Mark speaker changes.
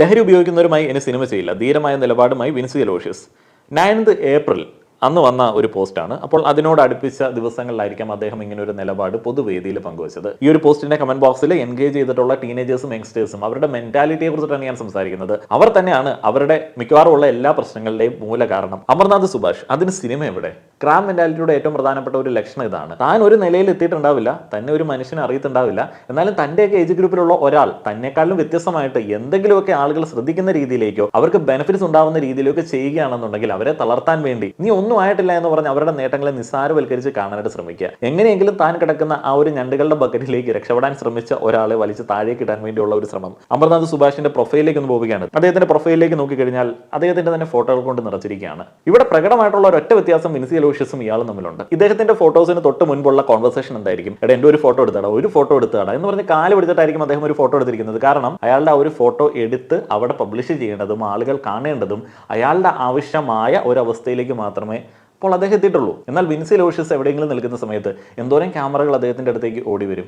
Speaker 1: ലഹരി ഉപയോഗിക്കുന്നവരുമായി ഇനി സിനിമ ചെയ്യില്ല. ധീരമായ നിലപാടുമായി വിൻസി അലോഷ്യസ് നയൻത് ഏപ്രിൽ അന്ന് വന്ന ഒരു പോസ്റ്റാണ്. അപ്പോൾ അതിനോട് അടുപ്പിച്ച ദിവസങ്ങളിലായിരിക്കാം അദ്ദേഹം ഇങ്ങനെ ഒരു നിലപാട് പൊതുവേദിയിൽ പങ്കുവച്ചത്. ഈ ഒരു പോസ്റ്റിന്റെ കമന്റ് ബോക്സിൽ എൻഗേജ് ചെയ്തിട്ടുള്ള ടീനേജേഴ്സും യങ്സ്റ്റേഴ്സും അവരുടെ മെന്റാലിറ്റിയെ കുറിച്ചിട്ടാണ് ഞാൻ സംസാരിക്കുന്നത്. അവർ തന്നെയാണ് അവരുടെ മിക്കവാറും ഉള്ള എല്ലാ പ്രശ്നങ്ങളുടെയും മൂല കാരണം. അമർനാഥ് സുഭാഷ് അതിന് സിനിമ എവിടെ? ക്രാം മെന്റാലിറ്റിയുടെ ഏറ്റവും പ്രധാനപ്പെട്ട ഒരു ലക്ഷണം ഇതാണ്. താൻ ഒരു നിലയിൽ എത്തിയിട്ടുണ്ടാവില്ല തന്നെ ഒരു മനുഷ്യനെ അറിയത്തുണ്ടാവില്ല. എന്നാലും തന്റെയൊക്കെ ഏജ് ഗ്രൂപ്പിലുള്ള ഒരാൾ തന്നെക്കാളും വ്യത്യസ്തമായിട്ട് എന്തെങ്കിലുമൊക്കെ ആളുകൾ ശ്രദ്ധിക്കുന്ന രീതിയിലേക്കോ അവർക്ക് ബെനിഫിറ്റ്സ് ഉണ്ടാവുന്ന രീതിയിലേക്കോ ചെയ്യുകയാണെന്നുണ്ടെങ്കിൽ അവരെ തളർത്താൻ വേണ്ടി. നീ ഒന്നും ആയിട്ടില്ല എന്ന് പറഞ്ഞ് അവരുടെ നേട്ടങ്ങളെ നിസ്സാരവൽക്കരിച്ച് കാണാനായിട്ട് ശ്രമിക്കുക. എങ്ങനെയെങ്കിലും താൻ കിടക്കുന്ന ആ ഒരു ഞണ്ടുകളുടെ ബക്കറ്റിലേക്ക് രക്ഷപ്പെടാൻ ശ്രമിച്ച ഒരാളെ വലിച്ച് താഴേക്ക് ഇടാൻ വേണ്ടിയുള്ള ഒരു ശ്രമം. അമർനാഥ് സുഭാഷിന്റെ പ്രൊഫൈലിലേക്ക് ഒന്ന് പോവുകയാണ്. അദ്ദേഹത്തിന്റെ പ്രൊഫൈലിലേക്ക് നോക്കിക്കഴിഞ്ഞാൽ അദ്ദേഹത്തിന്റെ തന്നെ ഫോട്ടോകൾ കൊണ്ട് നിറച്ചിരിക്കുകയാണ്. ഇവിടെ പ്രകടമായിട്ടുള്ള ഒരൊറ്റ വ്യത്യാസം വിൻസി അലോഷ്യസും ഇയാളും തമ്മിലുണ്ട്. ഇദ്ദേഹത്തിന്റെ ഫോട്ടോസിന് തൊട്ട് മുൻപുള്ള കോൺവെർസേഷൻ എന്തായിരിക്കും? എടാ എന്റെ ഒരു ഫോട്ടോ എടുത്താടാ ഒരു ഫോട്ടോ എടുത്താടാ എന്ന് പറഞ്ഞ് കാൽ പിടിച്ചിട്ടായിരിക്കും അദ്ദേഹം ഒരു ഫോട്ടോ എടുത്തിരിക്കുന്നത്. കാരണം അയാളുടെ ആ ഒരു ഫോട്ടോ എടുത്ത് അവിടെ പബ്ലിഷ് ചെയ്യേണ്ടതും ആളുകൾ കാണേണ്ടതും അയാളുടെ ആവശ്യമായ ഒരു അവസ്ഥയിലേക്ക് മാത്രമേ അപ്പോൾ അദ്ദേഹം എത്തിയിട്ടുള്ളൂ. എന്നാൽ വിൻസി ലോഷ്യസ് എവിടെയെങ്കിലും നിൽക്കുന്ന സമയത്ത് എന്തോരം ക്യാമറകൾ അദ്ദേഹത്തിന്റെ അടുത്തേക്ക് ഓടി വരും